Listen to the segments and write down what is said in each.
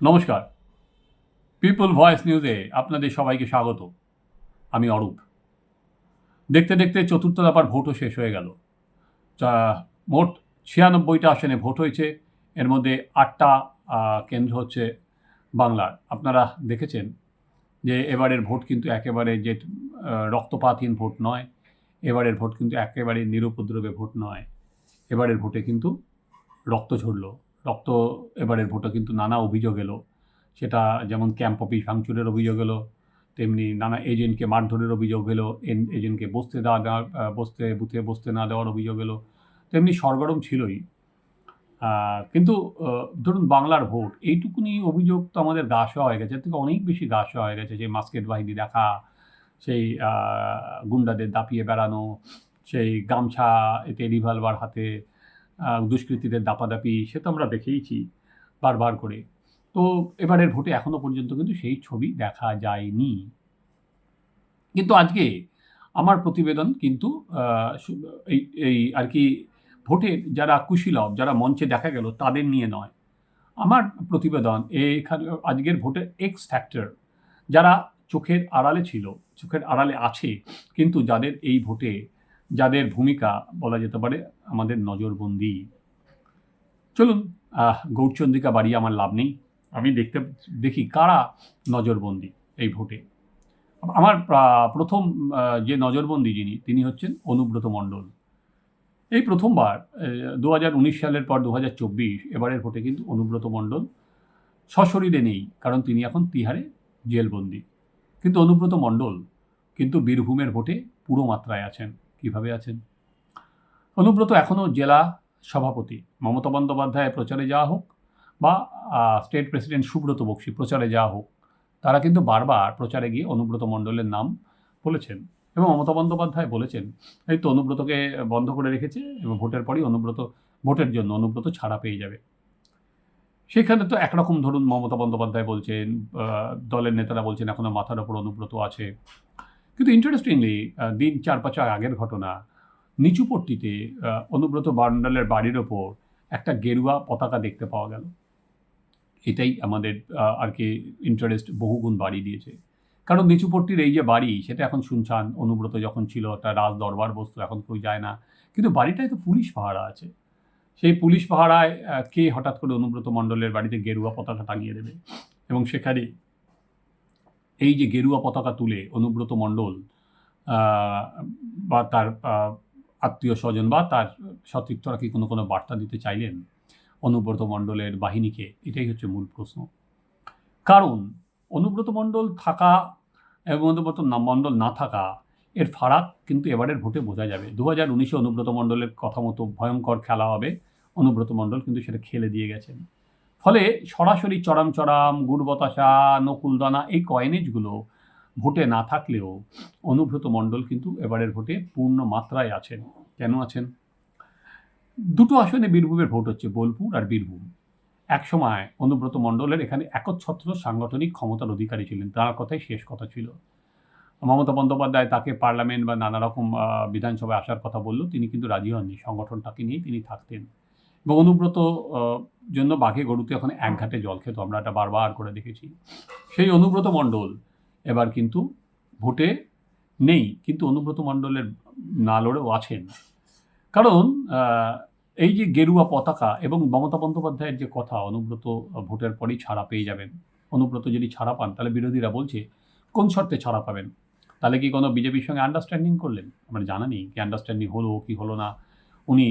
নমস্কার। People voice নিউজে আপনাদের সবাইকে স্বাগত। আমি অরূপ। দেখতে দেখতে চতুর্থ দফার ভোটও শেষ হয়ে গেল। মোট ছিয়ানব্বইটা আসনে ভোট হয়েছে। এর মধ্যে আটটা কেন্দ্র হচ্ছে বাংলার। আপনারা দেখেছেন যে এবারের ভোট কিন্তু একেবারে যে রক্তপাতহীন ভোট নয়, এবারের ভোট কিন্তু একেবারে নিরুপদ্রবে ভোট নয়। এবারের ভোটে কিন্তু রক্ত ঝরলো। রক্ত এবারের ভোটে কিন্তু নানা অভিযোগ এলো। সেটা যেমন ক্যাম্প অফিস ভাঙচুরের অভিযোগ এলো, তেমনি নানা এজেন্টকে মারধরের অভিযোগ এলো এজেন্টকে বসতে দেওয়া দেওয়া বসতে, বুথে বসতে না দেওয়ার অভিযোগ এলো, তেমনি সরগরম ছিলই। কিন্তু ধরুন বাংলার ভোট, এইটুকুনি অভিযোগ তো আমাদের গা হয়ে গেছে। এর থেকে অনেক বেশি গা হয়ে গেছে যে মাস্কেট বাহিনী দেখা, সেই গুন্ডাদের দাপিয়ে বেড়ানো, সেই গামছা এতে রিভলভার হাতে দুষ্কৃতীদের দাপাদাপি, সে তো আমরা দেখেইছি বারবার করে। তো এবারের ভোটে এখনও পর্যন্ত কিন্তু সেই ছবি দেখা যায়নি। কিন্তু আজকে আমার প্রতিবেদন কিন্তু এই এই আর কি ভোটের যারা কুশীলভ যারা মঞ্চে দেখা গেল, তাদের নিয়ে নয়। আমার প্রতিবেদন, এখানে আজকের ভোটের এক্স ফ্যাক্টর যারা চোখের আড়ালে ছিল, চোখের আড়ালে আছে, কিন্তু যাদের এই ভোটে যাদের ভূমিকা বলা যেতে পারে আমাদের নজরবন্দি। চলুন গৌরচন্দ্রিকা বাড়ি আমার লাভ নেই। আমি দেখতে দেখি কারা নজরবন্দি এই ভোটে। আমার প্রথম যে নজরবন্দি যিনি, তিনি হচ্ছেন অনুব্রত মণ্ডল। এই প্রথমবার দু হাজার উনিশ সালের পর দু হাজার চব্বিশ, এবারের ভোটে কিন্তু অনুব্রত মণ্ডল সশরীরে নেই, কারণ তিনি এখন তিহারে জেলবন্দি। কিন্তু অনুব্রত মণ্ডল কিন্তু বীরভূমের ভোটে পুরো মাত্রায় আছেন। কীভাবে আছেন? অনুব্রত এখনও জেলা সভাপতি। মমতা বন্দ্যোপাধ্যায় প্রচারে যাওয়া হোক বা স্টেট প্রেসিডেন্ট সুব্রত বক্সী প্রচারে যাওয়া হোক, তারা কিন্তু বারবার প্রচারে গিয়ে অনুব্রত মণ্ডলের নাম বলেছেন। এবং মমতা বন্দ্যোপাধ্যায় বলেছেন, এই তো অনুব্রতকে বন্ধ করে রেখেছে এবং ভোটের পরই অনুব্রত, ভোটের জন্য অনুব্রত ছাড়া পেয়ে যাবে। সেখানে তো একরকম ধরুন মমতা বন্দ্যোপাধ্যায় বলছেন দলের নেতারা বলছেন, এখনও মাথার ওপর অনুব্রত আছে। কিন্তু ইন্টারেস্টিংলি দিন চার পাঁচ আগের ঘটনা, নিচুপট্টিতে অনুব্রত বান্ডালের বাড়ির ওপর একটা গেরুয়া পতাকা দেখতে পাওয়া গেল। এটাই আমাদের আর কি ইন্টারেস্ট বহুগুণ বাড়িয়ে দিয়েছে। কারণ নিচুপট্টির এই যে বাড়ি, সেটা এখন শুনছান, অনুব্রত যখন ছিল, একটা রাজ দরবার বস্তু, এখন কেউ যায় না। কিন্তু বাড়িটায় তো পুলিশ পাহারা আছে। সেই পুলিশ পাহারায় কে হঠাৎ করে অনুব্রত মণ্ডলের বাড়িতে গেরুয়া পতাকা টাঙিয়ে দেবে? এবং সেখানে এই যে গেরুয়া পতাকা তুলে অনুব্রত মণ্ডল বা তার আত্মীয় স্বজন বা তার সতীর্থরা কি কোনো কোনো বার্তা দিতে চাইলেন অনুব্রত মণ্ডলের বাহিনীকে? এটাই হচ্ছে মূল প্রশ্ন। কারণ অনুব্রত মণ্ডল থাকা এবং অনুব্রত মণ্ডল না থাকা এর ফারাক কিন্তু এবারের ভোটে বোঝা যাবে। দু হাজার উনিশে অনুব্রত মণ্ডলের কথা মতো ভয়ঙ্কর খেলা হবে। অনুব্রত মণ্ডল কিন্তু সেটা খেলে দিয়ে গেছেন। ফলে সরাসরি চরাম চরাম, গুড় বতাসা নকুলদানা এই কয়েনেজগুলো ভোটে না থাকলেও অনুব্রত মণ্ডল কিন্তু এবারের ভোটে পূর্ণ মাত্রায় আছেন। কেন আছেন? দুটো আসনে বীরভূমের ভোট হচ্ছে বোলপুর আর বীরভূম। এক সময় অনুব্রত মণ্ডলের এখানে একচ্ছত্র সাংগঠনিক ক্ষমতার অধিকারী ছিলেন। তার কথাই শেষ কথা ছিল। মমতা বন্দ্যোপাধ্যায় তাকে পার্লামেন্ট বা নানা রকম বিধানসভায় আসার কথা বলল। তিনি কিন্তু রাজি হননি। সংগঠনটাকে নিয়ে তিনি থাকতেন। এবং অনুব্রত জন্য বাঘে গরুতে এখন এক ঘাটে জল খেত। আমরা এটা বারবার করে দেখেছি। সেই অনুব্রত মণ্ডল এবার কিন্তু ভোটে নেই, কিন্তু অনুব্রত মণ্ডলের না লড়েও আছেন। কারণ এই যে গেরুয়া পতাকা এবং মমতা বন্দ্যোপাধ্যায়ের যে কথা, অনুব্রত ভোটের পরই ছাড়া পেয়ে যাবেন। অনুব্রত যদি ছাড়া পান, তাহলে বিরোধীরা বলছে, কোন শর্তে ছাড়া পাবেন? তাহলে কি কোনো বিজেপির সঙ্গে আন্ডারস্ট্যান্ডিং করলেন? আমার জানা নেই, কি আন্ডারস্ট্যান্ডিং হলো, কি হলো না। উনি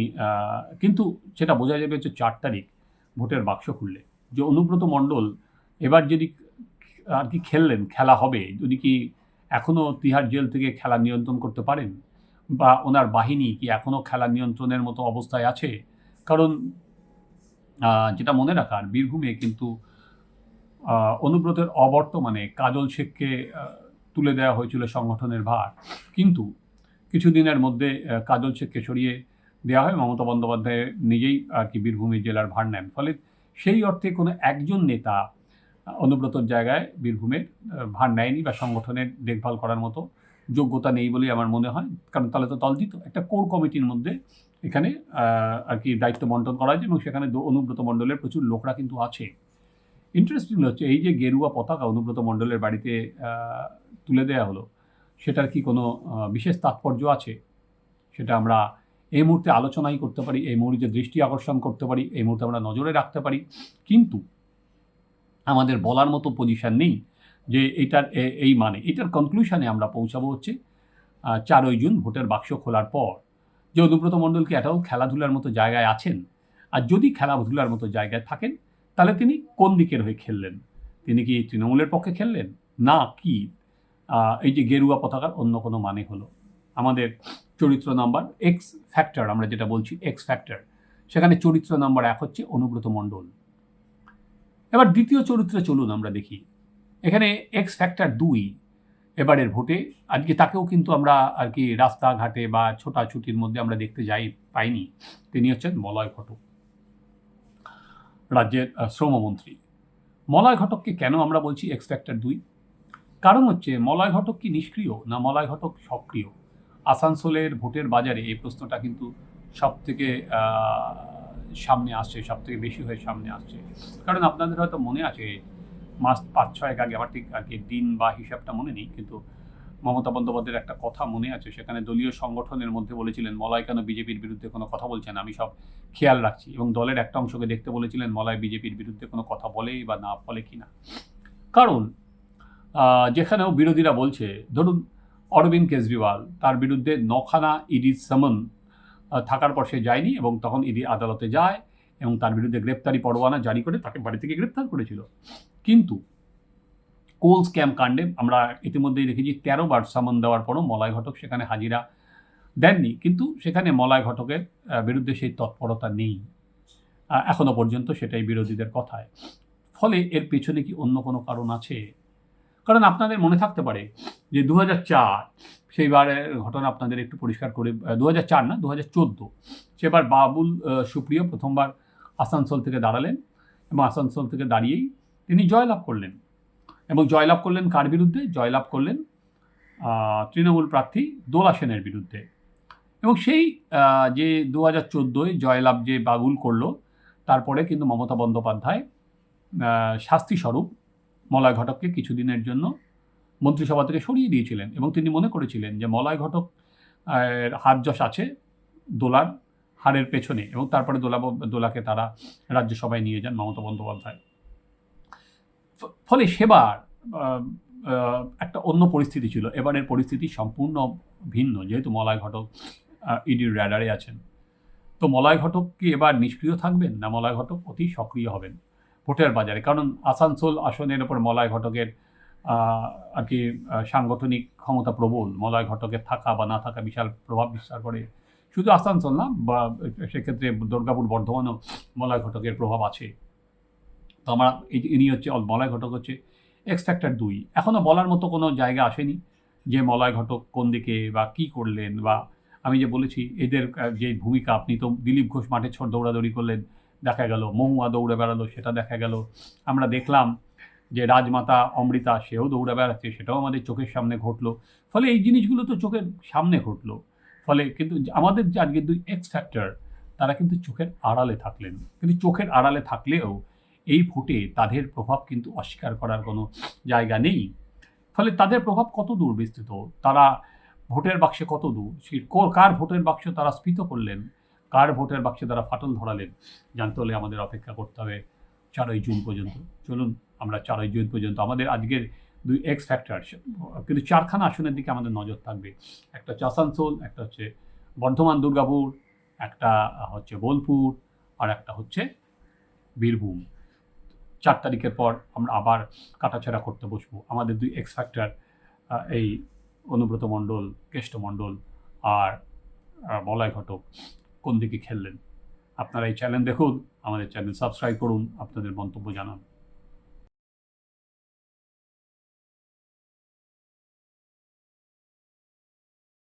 কিন্তু সেটা বোঝা যাবে হচ্ছে চার তারিখ ভোটের বাক্স খুললে। যে অনুব্রত মণ্ডল এবার যদি আর কি খেললেন, খেলা হবে যদি কি এখনও তিহার জেল থেকে খেলা নিয়ন্ত্রণ করতে পারেন? বা ওনার বাহিনী কি এখনও খেলা নিয়ন্ত্রণের মতো অবস্থায় আছে? কারণ যেটা মনে রাখার, বীরভূমে কিন্তু অনুব্রতের অবর্তমানে কাজল শেখকে তুলে দেওয়া হয়েছিল সংগঠনের ভার। কিন্তু কিছুদিনের মধ্যে কাজল শেখকে সরিয়ে দেওয়া হয়। মমতা বন্দ্যোপাধ্যায় নিজেই আর কি বীরভূমের জেলার ভার নেন। ফলে সেই অর্থে কোনো একজন নেতা অনুব্রতর জায়গায় বীরভূমের ভার নেয়নি বা সংগঠনের দেখভাল করার মতো যোগ্যতা নেই বলেই আমার মনে হয়। কারণ তাহলে তো দল দিত একটা কোর কমিটির মধ্যে এখানে আর কি দায়িত্ব বন্টন করা হয়েছে এবং সেখানে অনুব্রত মণ্ডলের প্রচুর লোকরা কিন্তু আছে। ইন্টারেস্টিং হচ্ছে, এই যে গেরুয়া পতাকা অনুব্রত মণ্ডলের বাড়িতে তুলে দেওয়া হলো, সেটার কি কোনো বিশেষ তাৎপর্য আছে? সেটা আমরা এই মুহূর্তে আলোচনাই করতে পারি, এই মুহূর্তে দৃষ্টি আকর্ষণ করতে পারি, এই মুহূর্তে আমরা নজরে রাখতে পারি। কিন্তু আমাদের বলার মতো পজিশান নেই যে এটার এই মানে। এটার কনক্লুশনে আমরা পৌঁছাবো হচ্ছে চারই জুন ভোটের বাক্স খোলার পর। যে অনুব্রত মণ্ডলকে এটাও খেলাধুলার মতো জায়গায় আছেন। আর যদি খেলাধুলার মতো জায়গায় থাকেন, তাহলে তিনি কোন দিকের হয়ে খেললেন? তিনি কি তৃণমূলের পক্ষে খেললেন? না কি? এই যে গেরুয়া পতাকার অন্য কোনো মানে হলো। আমাদের চরিত্র নাম্বার এক্স ফ্যাক্টর আমরা যেটা বলছি এক্স ফ্যাক্টর সেখানে চরিত্র নাম্বার এক হচ্ছে অনুব্রত মণ্ডল। এবার দ্বিতীয় চরিত্রে চলুন আমরা দেখি। এখানে এক্স ফ্যাক্টর দুই এবারের ভোটে, আজকে তাকেও কিন্তু আমরা আর কি রাস্তাঘাটে বা ছোটাছুটির মধ্যে আমরা দেখতে যাই, পাইনি। তিনি হচ্ছেন মলয় ঘটক, রাজ্যের শ্রমমন্ত্রী। মলয় ঘটককে কেন আমরা বলছি এক্স ফ্যাক্টর দুই? কারণ হচ্ছে মলয় ঘটক কি নিষ্ক্রিয় না মলয় ঘটক সক্রিয়? আসানসোলের ভোটের বাজারে এই প্রশ্নটা কিন্তু সব থেকে সামনে আসছে সব থেকে বেশি হয়ে সামনে আসছে। কারণ আপনাদের হয়তো মনে আছে, মাস পাঁচ ছয়েক আগে আমার ঠিক কি দিন বা হিসাবটা মনে নেই, কিন্তু মমতা বন্দ্যোপাধ্যায়ের একটা কথা মনে আছে, সেখানে দলীয় সংগঠনের মধ্যে বলেছিলেন, মলয় কেন বিজেপির বিরুদ্ধে কোনো কথা বলছেন আমি সব খেয়াল রাখছি। এবং দলের একটা অংশকে দেখতে বলেছিলেন, মলয় বিজেপির বিরুদ্ধে কোনো কথা বলে বা না বলে কি না? কারণ যেখানেও বিরোধীরা বলছে, ধরুন অরবিন্দ কেজরিওয়াল তার বিরুদ্ধে নখানা ইডি সমন থাকার পর সে যায়নি এবং তখন ইডি আদালতে যায় এবং তার বিরুদ্ধে গ্রেপ্তারি পরোয়ানা জারি করে তাকে বাড়ি থেকে গ্রেপ্তার করেছিল। কিন্তু কোল স্ক্যাম কাণ্ডে আমরা ইতিমধ্যেই দেখেছি তেরো বার সামন দেওয়ার পরও মলয় ঘটক সেখানে হাজিরা দেননি। কিন্তু সেখানে মলয় ঘটকের বিরুদ্ধে সেই তৎপরতা নেই। আহ, এখনও পর্যন্ত সেটাই বিরোধীদের কথায়। ফলে এর পেছনে কি অন্য কোনো কারণ আছে? কারণ আপনাদের মনে থাকতে পারে যে দু চার সেইবারের ঘটনা আপনাদের একটু পরিষ্কার করে দু চার না দু হাজার চোদ্দ, সেবার বাবুল সুপ্রিয় প্রথমবার আসানসোল থেকে দাঁড়ালেন এবং আসানসোল থেকে দাঁড়িয়েই তিনি জয়লাভ করলেন। এবং জয়লাভ করলেন কার বিরুদ্ধে? জয়লাভ করলেন তৃণমূল প্রার্থী দোলা সেনের বিরুদ্ধে। এবং সেই যে দু হাজার চোদ্দোয় জয়লাভ যে বাবুল করল, তারপরে কিন্তু মমতা বন্দ্যোপাধ্যায় শাস্তিস্বরূপ মলয় ঘটককে কিছুদিনের জন্য মন্ত্রিসভা থেকে সরিয়ে দিয়েছিলেন এবং তিনি মনে করেছিলেন যে মলয় ঘটক হাত যশ আছে দোলার হারের পেছনে এবং তারপরে দোলা দোলাকে তারা রাজ্যসভায় নিয়ে যান মমতা বন্দ্যোপাধ্যায়। ফলে সেবার একটা অন্য পরিস্থিতি ছিল। এবারের পরিস্থিতি সম্পূর্ণ ভিন্ন, যেহেতু মলয় ঘটক ইডির র্যাডারে আছেন। তো মলয় ঘটক কি এবার নিষ্ক্রিয় থাকবেন না মলয় ঘটক অতি সক্রিয় হবেন? ভোটের বাজারে। কারণ আসানসোল আসনের ওপর মলয় ঘটকের আর কি সাংগঠনিক ক্ষমতা প্রবল, মলয় ঘটকের থাকা বা না থাকা বিশাল প্রভাব বিস্তার করে। শুধু আসানসোল না, বা সেক্ষেত্রে দুর্গাপুর বর্ধমানও মলয় ঘটকের প্রভাব আছে। তো আমার ইনি হচ্ছে, মলয় ঘটক হচ্ছে এক্স দুই। এখনও বলার মতো কোনো জায়গা আসেনি যে মলয় ঘটক কোন দিকে বা কি করলেন বা আমি যে বলেছি, এদের যে ভূমিকা, আপনি তো দিলীপ ঘোষ মাঠে ছোট দৌড়াদৌড়ি করলেন দেখা গেল, মহুয়া দৌড়ে বেড়ালো, সেটা দেখা গেল। আমরা দেখলাম যে রাজমাতা অমৃতা সেও দৌড়ে বেড়াচ্ছে, সেটাও আমাদের চোখের সামনে ঘটলো। ফলে এই জিনিসগুলো তো চোখের সামনে ঘটলো। ফলে কিন্তু আমাদের যে আজকে দুই এক্স ফ্যাক্টর তারা কিন্তু চোখের আড়ালে থাকলেন। কিন্তু চোখের আড়ালে থাকলেও এই ভোটে তাদের প্রভাব কিন্তু অস্বীকার করার কোনো জায়গা নেই। ফলে তাদের প্রভাব কত দূর বিস্তৃত? তারা ভোটের বাক্সে কত দূর? কার ভোটের বাক্স তারা স্ফীত করলেন? কার ভোটের বাক্সে তারা ফাটল ধরালেন? জানতে হলে আমাদের অপেক্ষা করতে হবে চারই জুন পর্যন্ত। চলুন, আমরা চারই জুন পর্যন্ত। আমাদের আজকের দুই এক্স ফ্যাক্টর কিন্তু চারখানা আসনের দিকে আমাদের নজর থাকবে। একটা হচ্ছে আসানসোল একটা হচ্ছে বর্ধমান, দুর্গাপুর, একটা হচ্ছে বোলপুর, আর একটা হচ্ছে বীরভূম। চার তারিখের পর আমরা আবার কাটাছেড়া করতে বসবো। আমাদের দুই এক্স ফ্যাক্টর এই অনুব্রত মণ্ডল, কেষ্ট মণ্ডল, আর মলয় ঘটক। কোন দিকে খেললেন? আপনারা এই চ্যানেল দেখুন আমাদের চ্যানেল সাবস্ক্রাইব করুন আপনাদের মন্তব্য জানান।